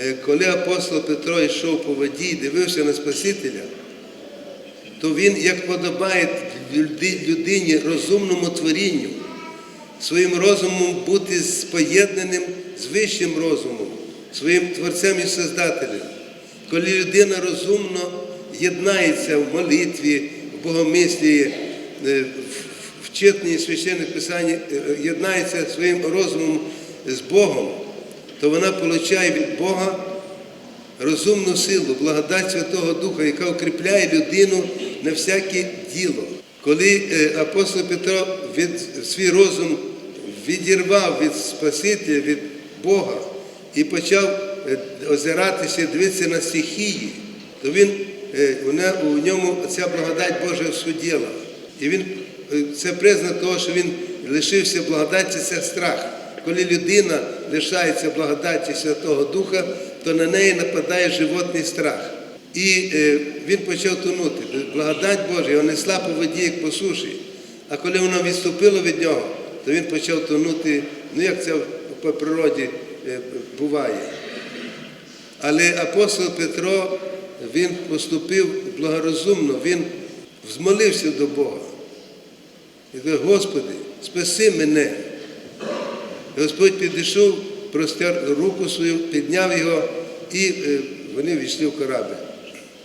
е, коли апостол Петро йшов по воді і дивився на Спасителя, то він, як подобає людині, розумному творінню, своїм розумом бути споєднаним з вищим розумом, своїм творцем і Создателем. Коли людина розумно єднається в молитві, в богомислі, е, в- читанні священних писань, е, єднається своїм розумом з Богом, то вона отримує від Бога розумну силу, благодать Святого Духа, яка укріпляє людину на всяке діло. Коли е, апостол Петро від свій розум відірвав від Спасителя, від Бога і почав е, озиратися, дивитися на стихії, то він, е, у ньому ця благодать Божа всуділа. І він, це признак того, що він лишився благодаті, це страх. Коли людина лишається благодаті Святого Духа, то на неї нападає животний страх. І е, він почав тонути. Благодать Божа його несла по воді, як по суші. А коли воно відступило від нього, то він почав тонути, ну як це по природі е, буває. Але апостол Петро, він поступив благорозумно, він взмолився до Бога. І каже, Господи, спаси мене. Господь підійшов, простер руку свою, підняв його, і е, вони війшли в корабль.